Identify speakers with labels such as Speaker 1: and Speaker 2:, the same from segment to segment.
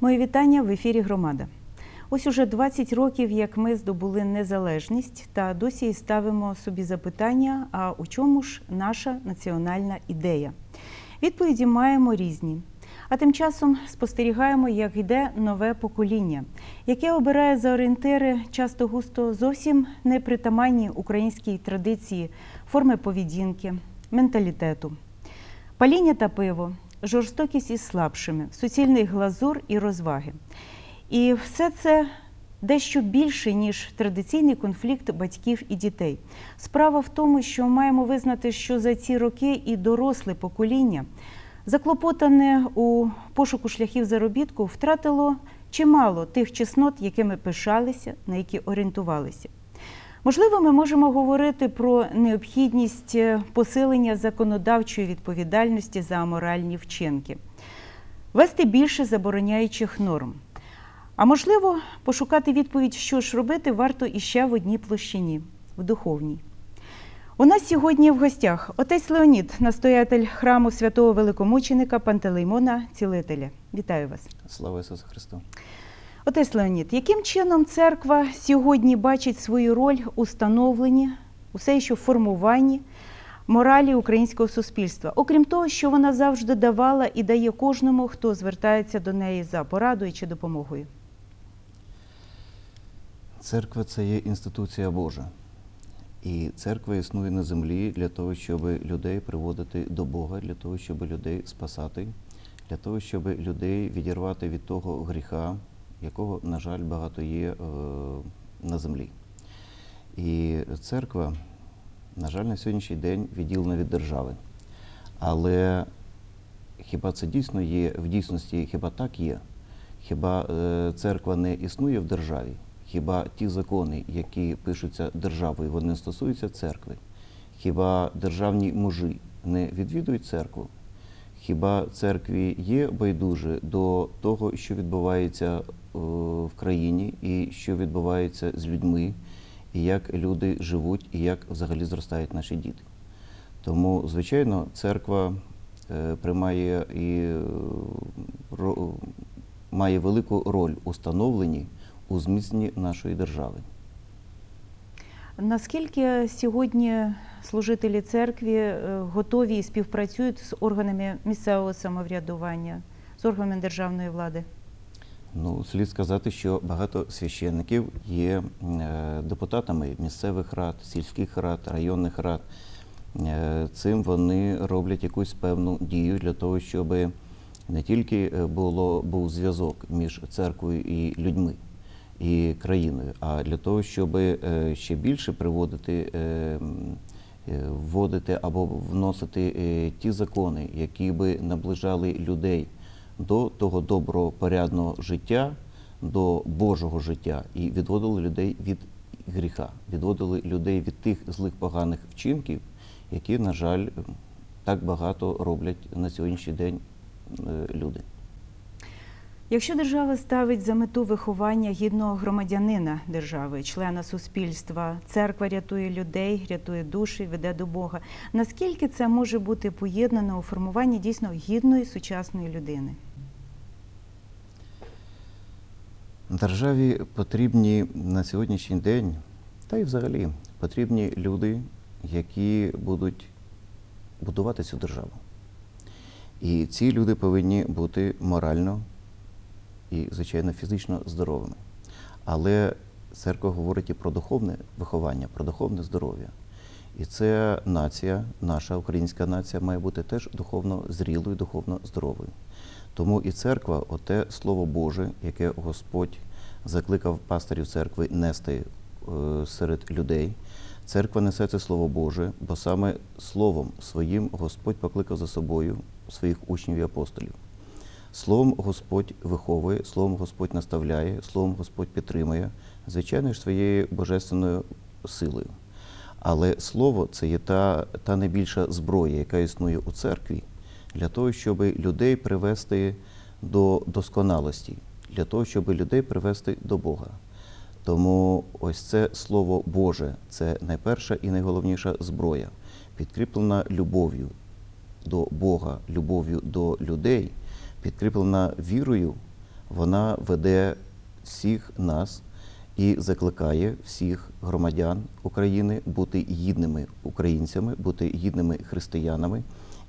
Speaker 1: Мої вітання в ефірі Громада. Ось уже 20 років, як ми здобули незалежність, та досі ставимо собі запитання: а у чому ж наша національна ідея? Відповіді маємо різні. А тим часом спостерігаємо, як йде нове покоління, яке обирає за орієнтири часто густо зовсім непритаманні українській традиції, форми поведінки, менталітету. Паління та пиво, жорстокість із слабшими, суцільний глазур і розваги. І все це дещо більше, ніж традиційний конфлікт батьків і дітей. Справа в тому, що маємо визнати, що за ці роки і доросле покоління, заклопотане у пошуку шляхів заробітку, втратило чимало тих чеснот, якими пишалися, на які орієнтувалися. Можливо, ми можемо говорити про необхідність е, посилення законодавчої відповідальності за аморальні вчинки, вести більше забороняючих норм. А можливо, пошукати відповідь, що ж робити, варто іще в одній площині в духовній. У нас сьогодні в гостях отець Леонід, настоятель храму святого великомученика Пантелеймона Цілителя. Вітаю вас.
Speaker 2: Слава Ісусу Христу!
Speaker 1: Отець Леонід, яким чином церква сьогодні бачить свою роль у становленні, усе що в формуванні моралі українського суспільства, окрім того, що вона завжди давала і дає кожному, хто звертається до неї за порадою чи допомогою?
Speaker 2: Церква це є інституція Божа. І церква існує на землі для того, щоб людей приводити до Бога, для того, щоб людей спасати, для того, щоб людей відірвати від того гріха, якого, на жаль, багато є е, на землі. І церква, на жаль, на сьогоднішній день відділена від держави. Але хіба це дійсно є в дійсності, хіба так є? Хіба е, церква не існує в державі? Хіба ті закони, які пишуться державою, вони стосуються церкви? Хіба державні мужі не відвідують церкву? Хіба церкві є байдуже до того, що відбувається е, в країні, і що відбувається з людьми, і як люди живуть, і як взагалі зростають наші діти? Тому, звичайно, церква е, приймає і е, має велику роль у становленні, у зміцненні нашої держави.
Speaker 1: Наскільки сьогодні служителі церкви е, готові і співпрацюють з органами місцевого самоврядування, з органами державної влади?
Speaker 2: Ну, слід сказати, що багато священників є е, депутатами місцевих рад, сільських рад, районних рад. Е, Цим вони роблять якусь певну дію для того, щоб не тільки було, був зв'язок між церквою і людьми і країною, а для того, щоб е, ще більше приводити, е, е, вводити або вносити ті закони, які би наближали людей до того добропорядного життя, до Божого життя і відводили людей від гріха, відводили людей від тих злих поганих вчинків, які, на жаль, так багато роблять на сьогоднішній день люди.
Speaker 1: Якщо держава ставить за мету виховання гідного громадянина держави, члена суспільства, церква рятує людей, рятує душі, веде до Бога. Наскільки це може бути поєднано у формуванні дійсно гідної сучасної людини?
Speaker 2: Державі потрібні на сьогоднішній день, та й взагалі потрібні люди, які будуть будувати цю державу. І ці люди повинні бути морально і, звичайно, фізично здоровими. Але церква говорить і про духовне виховання, про духовне здоров'я. І ця нація, наша українська нація, має бути теж духовно зрілою, духовно здоровою. Тому і церква, оте Слово Боже, яке Господь закликав пастирів церкви нести е, серед людей. Церква несе це Слово Боже, бо саме Словом своїм Господь покликав за собою своїх учнів і апостолів. Словом Господь виховує, Словом Господь наставляє, Словом Господь підтримує, звичайно ж, своєю божественною силою. Але Слово це є та, та найбільша зброя, яка існує у церкві, для того, щоб людей привести до досконалості, для того, щоб людей привести до Бога. Тому ось це Слово Боже це найперша і найголовніша зброя, підкріплена любов'ю до Бога, любов'ю до людей, підкріплена вірою вона веде всіх нас і закликає всіх громадян України бути гідними українцями, бути гідними християнами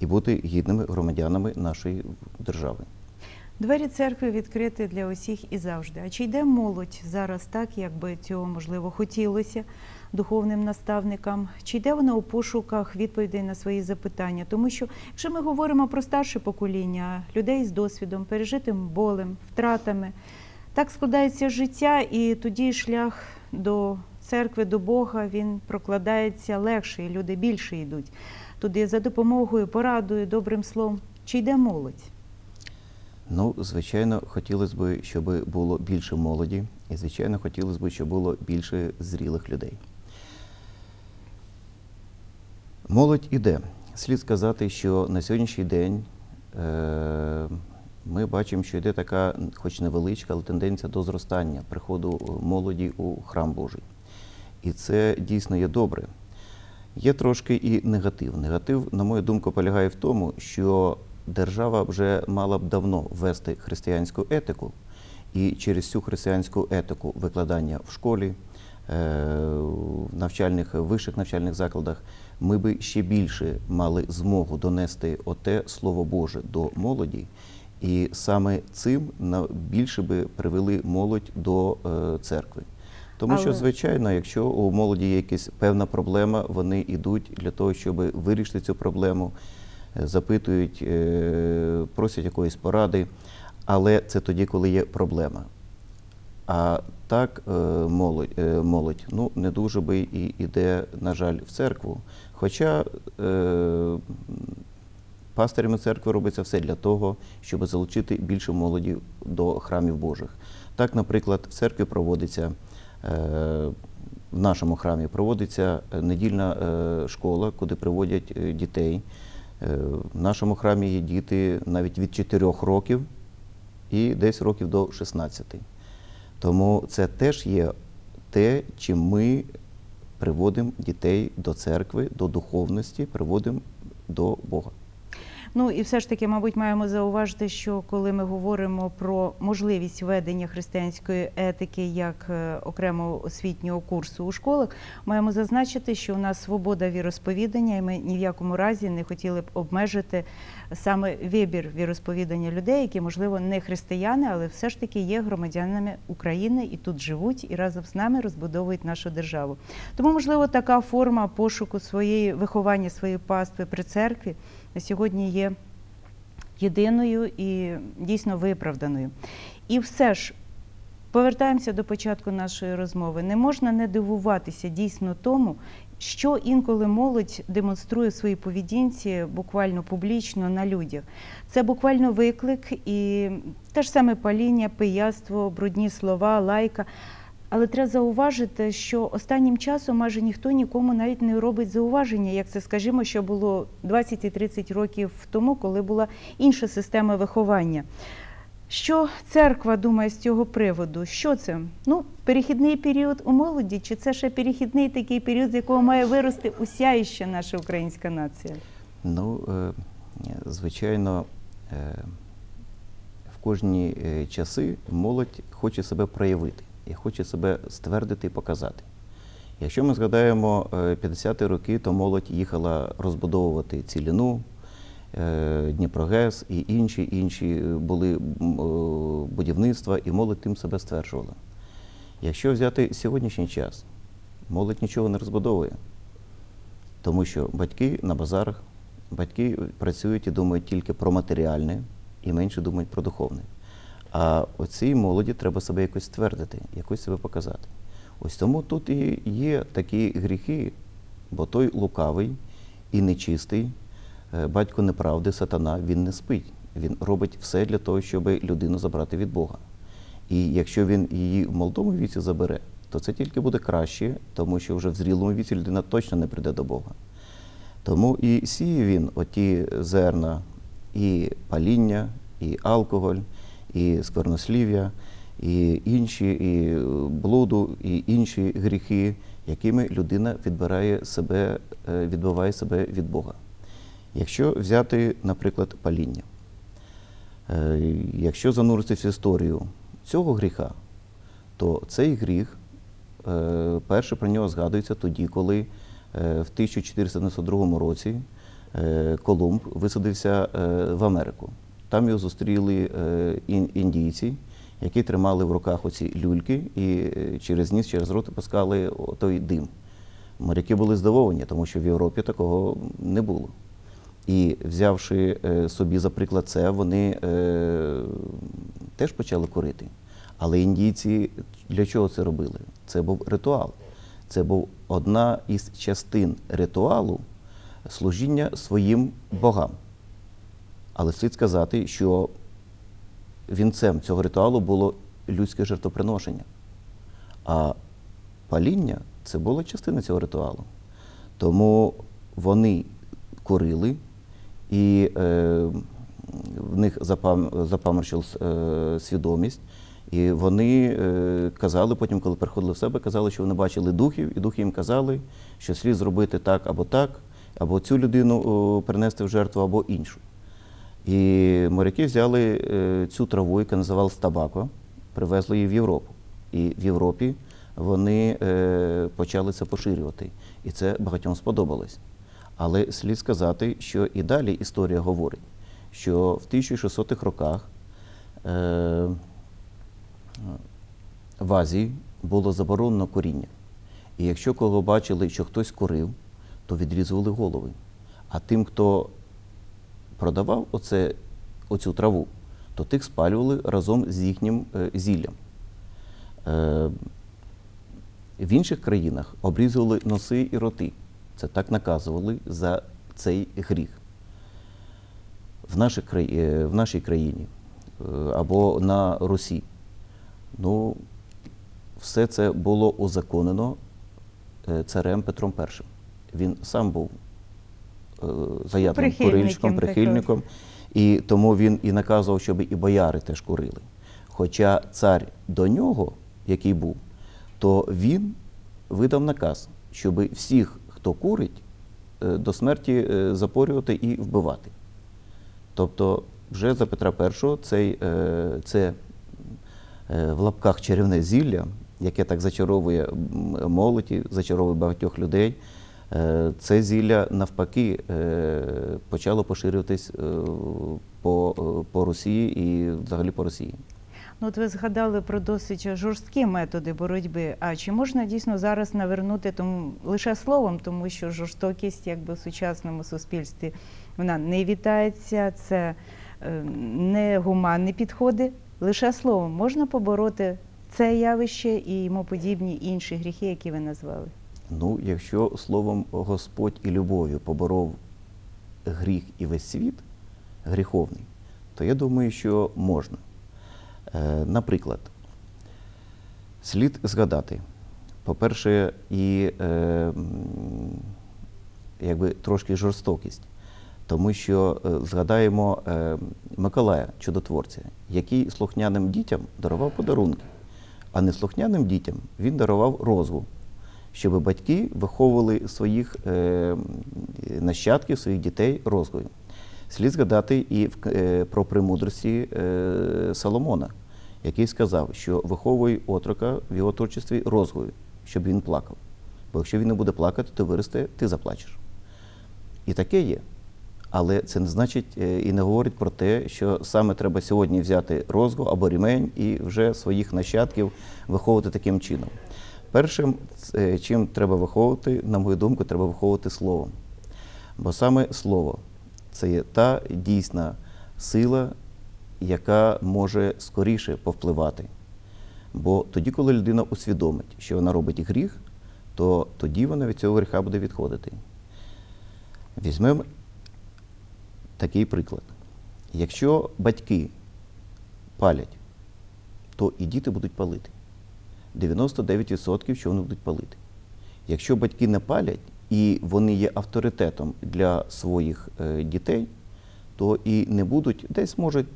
Speaker 2: і бути гідними громадянами нашої держави.
Speaker 1: Двері церкви відкриті для усіх і завжди. А чи йде молодь зараз так, як би цього можливо хотілося духовним наставникам? Чи йде вона у пошуках відповідей на свої запитання? Тому що, якщо ми говоримо про старше покоління, людей з досвідом, пережитим болем, втратами, так складається життя, і тоді шлях до церкви, до Бога він прокладається легше, і люди більше йдуть туди за допомогою, порадою, добрим словом. Чи йде молодь?
Speaker 2: Ну, звичайно, хотілося б, щоб було більше молоді, і, звичайно, хотілося б, щоб було більше зрілих людей. Молодь іде. Слід сказати, що на сьогоднішній день е, ми бачимо, що йде така, хоч невеличка, але тенденція до зростання приходу молоді у храм Божий. І це дійсно є добре. Є трошки і негатив. Негатив, на мою думку, полягає в тому, що держава вже мала б давно ввести християнську етику, і через цю християнську етику викладання в школі, е, в навчальних вищих навчальних закладах, ми би ще більше мали змогу донести оте Слово Боже до молоді, і саме цим більше би привели молодь до е, церкви. Тому що, звичайно, якщо у молоді є якась певна проблема, вони йдуть для того, щоб вирішити цю проблему, запитують, е, просять якоїсь поради, але це тоді, коли є проблема. А так е, молодь, е, молодь ну, не дуже би і йде, на жаль, в церкву. Хоча е, пастирями церкви робиться все для того, щоб залучити більше молоді до храмів Божих. Так, наприклад, в церкві проводиться. е, В нашому храмі проводиться недільна е, школа, куди приводять дітей. Е, В нашому храмі є діти навіть від 4 років і десь років до 16. Тому це теж є те, чим ми приводимо дітей до церкви, до духовності, приводимо до Бога.
Speaker 1: Ну і все ж таки, мабуть, маємо зауважити, що коли ми говоримо про можливість введення християнської етики як е, окремого освітнього курсу у школах, маємо зазначити, що у нас свобода віросповідання, і ми ні в якому разі не хотіли б обмежити саме вибір віросповідання людей, які, можливо, не християни, але все ж таки є громадянами України і тут живуть і разом з нами розбудовують нашу державу. Тому, можливо, така форма пошуку своєї виховання своєї пастви при церкві на сьогодні є єдиною і дійсно виправданою. І все ж. Повертаємося до початку нашої розмови. Не можна не дивуватися дійсно тому, що інколи молодь демонструє в своїй поведінці буквально публічно на людях. Це буквально виклик і те ж саме паління, пияство, брудні слова, лайка. Але треба зауважити, що останнім часом майже ніхто нікому навіть не робить зауваження, як це, скажімо, що було 20 і 30 років тому, коли була інша система виховання. Що церква думає з цього приводу? Що це? Ну, перехідний період у молоді, чи це ще перехідний такий період, з якого має вирости уся іще наша українська нація?
Speaker 2: Ну, е, звичайно, е, в кожні е, часи молодь хоче себе проявити і хоче себе ствердити і показати. Якщо ми згадаємо е, 50-ті роки, то молодь їхала розбудовувати ціліну, е, Дніпрогес і інші інші були е, будівництва, і молодь тим себе стверджувала. Якщо взяти сьогоднішній час, молодь нічого не розбудовує, тому що батьки на базарах, батьки працюють і думають тільки про матеріальне і менше думають про духовне. А оцій молоді треба себе якось ствердити, якось себе показати. Ось тому тут і є такі гріхи, бо той лукавий і нечистий, е, батько неправди, сатана, він не спить. Він робить все для того, щоб людину забрати від Бога. І якщо він її в молодому віці забере, то це тільки буде краще, тому що вже в зрілому віці людина точно не прийде до Бога. Тому і сіє він оті зерна, і паління, і алкоголь, і сквернослів'я, і інші, і блуду, і інші гріхи, якими людина відбирає себе, е, відбиває себе від Бога. Якщо взяти, наприклад, паління, Е, Якщо зануритися в історію цього гріха, то цей гріх е, перше про нього згадується тоді, коли е, в 1492 році е, Колумб висадився е, в Америку. Там його зустріли е, індійці, які тримали в руках оці люльки і е, через ніс, через рот пускали той дим. Моряки були здивовані, тому що в Європі такого не було. І взявши е, собі за приклад це, вони теж почали курити. Але індійці для чого це робили? Це був ритуал. Це був одна із частин ритуалу служіння своїм богам. Але слід сказати, що вінцем цього ритуалу було людське жертвоприношення. А паління це була частина цього ритуалу. Тому вони курили, і е, в них запам, запаморщилась е, свідомість. І вони е, казали, потім, коли приходили в себе, казали, що вони бачили духів, і духи їм казали, що слід зробити так або так, або цю людину принести в жертву, або іншу. І моряки взяли е, цю траву, яка називалась табако, привезли її в Європу. І в Європі вони е, почали це поширювати. І це багатьом сподобалось. Але слід сказати, що і далі історія говорить, що в 1600-х роках е, в Азії було заборонено коріння. І якщо кого бачили, що хтось курив, то відрізували голови. А тим, хто продавав оце, оцю траву, то тих спалювали разом з їхнім е, зіллям. Е, в інших країнах обрізували носи і роти. Це так наказували за цей гріх. В, нашій краї- е, в нашій країні або на Русі. Ну, все це було узаконено царем Петром І. Він сам був заявним
Speaker 1: Прихильником
Speaker 2: курильщиком, прихильником, і тому він і наказував, щоб і бояри теж курили. Хоча цар до нього, який був, то він видав наказ, щоб всіх, хто курить, е, до смерті е, запорювати і вбивати. Тобто, вже за Петра І цей, е, це е, в лапках чарівне зілля, яке так зачаровує м, молодь, і зачаровує багатьох людей. Е, Це зілля навпаки е, почало поширюватись е, по, по Росії і взагалі по Росії.
Speaker 1: Ну, от ви згадали про досить жорсткі методи боротьби. А чи можна дійсно зараз навернути тому лише словом, тому що жорстокість, якби в сучасному суспільстві, вона не вітається, це е, негуманні підходи. Лише словом можна побороти це явище і йому подібні інші гріхи, які ви назвали.
Speaker 2: Ну, якщо словом Господь і любов'ю поборов гріх і весь світ гріховний, то я думаю, що можна. Е, наприклад, слід згадати, по-перше, і е, якби трошки жорстокість, тому що е, згадаємо е, Миколая, чудотворця, який слухняним дітям дарував подарунки, а неслухняним дітям він дарував розгу щоб батьки виховували своїх е, нащадків, своїх дітей розгою. Слід згадати і е, про премудрості е, Соломона, який сказав, що виховуй отрока в його творчестві розгою, щоб він плакав. Бо якщо він не буде плакати, то виросте, ти заплачеш. І таке є. Але це не значить і не говорить про те, що саме треба сьогодні взяти розгу або рімень і вже своїх нащадків виховувати таким чином. Першим, е, чим треба виховувати, на мою думку, треба виховувати словом. Бо саме слово це є та дійсна сила, яка може скоріше повпливати. Бо тоді, коли людина усвідомить, що вона робить гріх, то тоді вона від цього гріха буде відходити. Візьмемо такий приклад. Якщо батьки палять, то і діти будуть палити. 99% що вони будуть палити. Якщо батьки не палять і вони є авторитетом для своїх е, дітей, то і не будуть десь можуть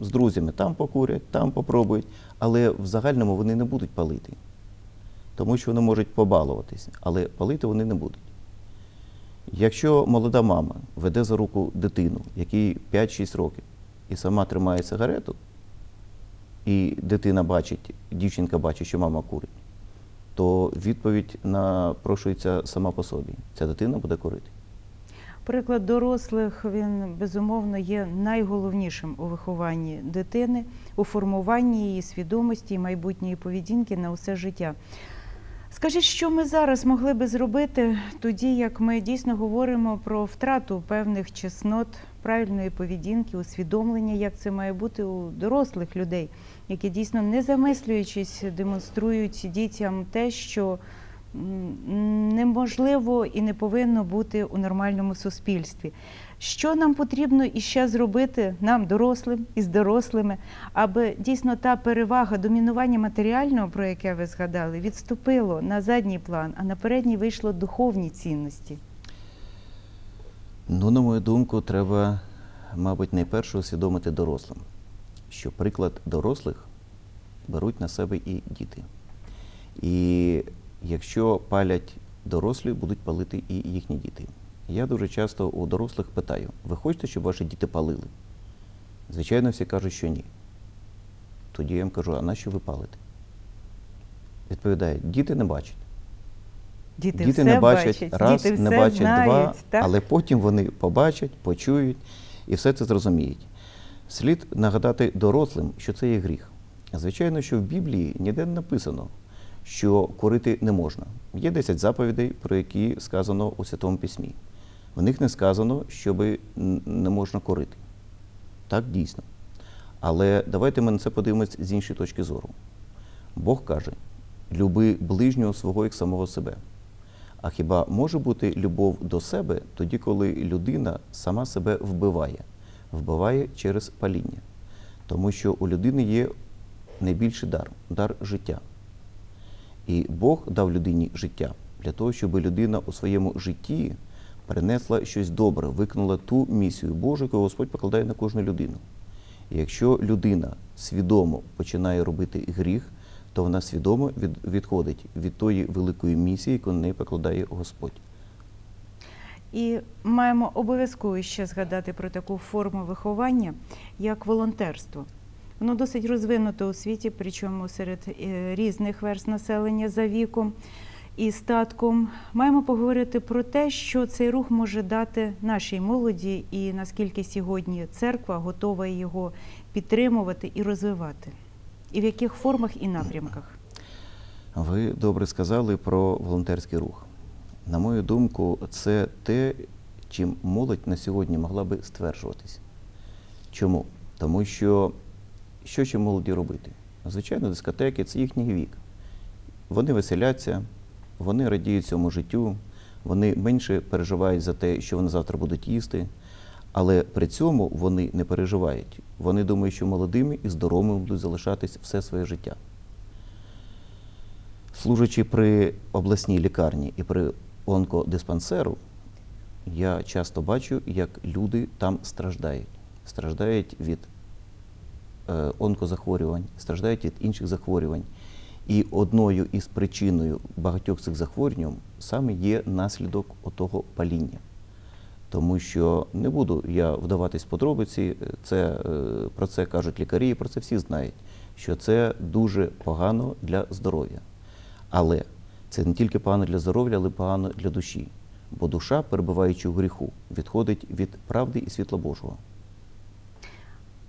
Speaker 2: з друзями там покурять, там попробують, але в загальному вони не будуть палити, тому що вони можуть побалуватися, але палити вони не будуть. Якщо молода мама веде за руку дитину, якій 5-6 років, і сама тримає сигарету, і дитина бачить, дівчинка бачить, що мама курить, то відповідь напрошується сама по собі. Ця дитина буде курити.
Speaker 1: Приклад дорослих він безумовно є найголовнішим у вихованні дитини, у формуванні її свідомості і майбутньої поведінки на усе життя. Скажіть, що ми зараз могли би зробити тоді, як ми дійсно говоримо про втрату певних чеснот, правильної поведінки, усвідомлення, як це має бути у дорослих людей, які дійсно не замислюючись, демонструють дітям те, що неможливо і не повинно бути у нормальному суспільстві. Що нам потрібно іще зробити нам, дорослим і з дорослими, аби дійсно та перевага домінування матеріального, про яке ви згадали, відступило на задній план, а на передній вийшло духовні цінності?
Speaker 2: Ну, на мою думку, треба, мабуть, найперше усвідомити дорослим, що приклад дорослих беруть на себе і діти. І якщо палять дорослі, будуть палити і їхні діти. Я дуже часто у дорослих питаю: ви хочете, щоб ваші діти палили? Звичайно, всі кажуть, що ні. Тоді я їм кажу, а нащо ви палите? Відповідають, діти не бачать.
Speaker 1: Діти,
Speaker 2: Діти
Speaker 1: все
Speaker 2: не бачать,
Speaker 1: бачать,
Speaker 2: раз,
Speaker 1: діти
Speaker 2: не
Speaker 1: все
Speaker 2: бачать
Speaker 1: знають,
Speaker 2: два,
Speaker 1: так?
Speaker 2: але потім вони побачать, почують і все це зрозуміють. Слід нагадати дорослим, що це є гріх. Звичайно, що в Біблії ніде не написано, що курити не можна. Є 10 заповідей, про які сказано у Святому Письмі. В них не сказано, що не можна курити. Так дійсно. Але давайте ми на це подивимось з іншої точки зору. Бог каже: люби ближнього свого як самого себе. А хіба може бути любов до себе тоді, коли людина сама себе вбиває, вбиває через паління? Тому що у людини є найбільший дар дар життя. І Бог дав людині життя для того, щоб людина у своєму житті принесла щось добре, виконала ту місію Божу, яку Господь покладає на кожну людину. І якщо людина свідомо починає робити гріх, то вона свідомо від, відходить від тої великої місії, яку на неї покладає Господь.
Speaker 1: І маємо обов'язково ще згадати про таку форму виховання, як волонтерство. Воно досить розвинуто у світі, причому серед е, різних верст населення за віком і статком. Маємо поговорити про те, що цей рух може дати нашій молоді, і наскільки сьогодні церква готова його підтримувати і розвивати, і в яких формах і напрямках.
Speaker 2: Ви добре сказали про волонтерський рух. На мою думку, це те, чим молодь на сьогодні могла би стверджуватись. Чому? Тому що що ще молоді робити? Звичайно, дискотеки це їхній вік. Вони веселяться, вони радіють цьому життю, вони менше переживають за те, що вони завтра будуть їсти, але при цьому вони не переживають. Вони думають, що молодими і здоровими будуть залишатись все своє життя. Служачи при обласній лікарні і при онкодиспансеру, я часто бачу, як люди там страждають. Страждають від е, онкозахворювань, страждають від інших захворювань. І одною із причиною багатьох цих захворювань саме є наслідок отого паління. Тому що не буду я вдаватись в подробиці, це, е, про це кажуть лікарі, і про це всі знають, що це дуже погано для здоров'я. Але це не тільки погано для здоров'я, але погано для душі. Бо душа, перебуваючи у гріху, відходить від правди і світла Божого.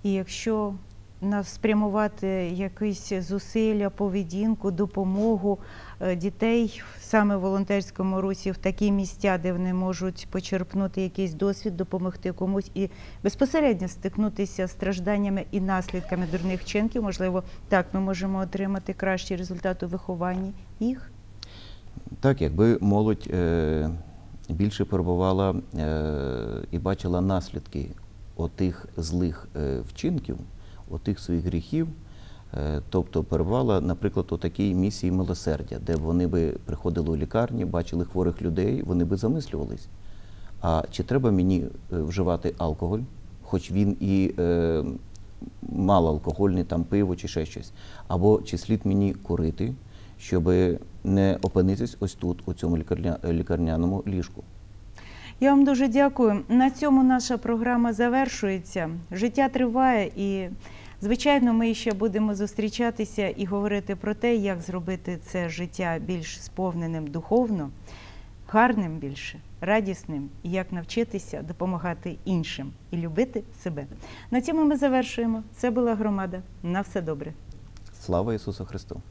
Speaker 1: І якщо нас спрямувати якісь зусилля, поведінку, допомогу е, дітей саме в волонтерському русі в такі місця, де вони можуть почерпнути якийсь досвід, допомогти комусь і безпосередньо стикнутися з стражданнями і наслідками дурних вчинків, можливо, так ми можемо отримати кращий результат у вихованні їх.
Speaker 2: Так, якби молодь е, більше перебувала е, і бачила наслідки отих злих вчинків, отих своїх гріхів, е, тобто перебувала, наприклад, у такій місії милосердя, де вони би приходили у лікарні, бачили хворих людей, вони би замислювались. А чи треба мені е, вживати алкоголь, хоч він і е, малоалкогольний, там пиво чи ще щось, або чи слід мені курити, щоб не опинитись ось тут, у цьому лікарня, лікарняному ліжку.
Speaker 1: Я вам дуже дякую. На цьому наша програма завершується. Життя триває і, звичайно, ми ще будемо зустрічатися і говорити про те, як зробити це життя більш сповненим духовно, гарним більше, радісним, і як навчитися допомагати іншим і любити себе. На цьому ми завершуємо. Це була громада. На все добре.
Speaker 2: Слава Ісусу Христу!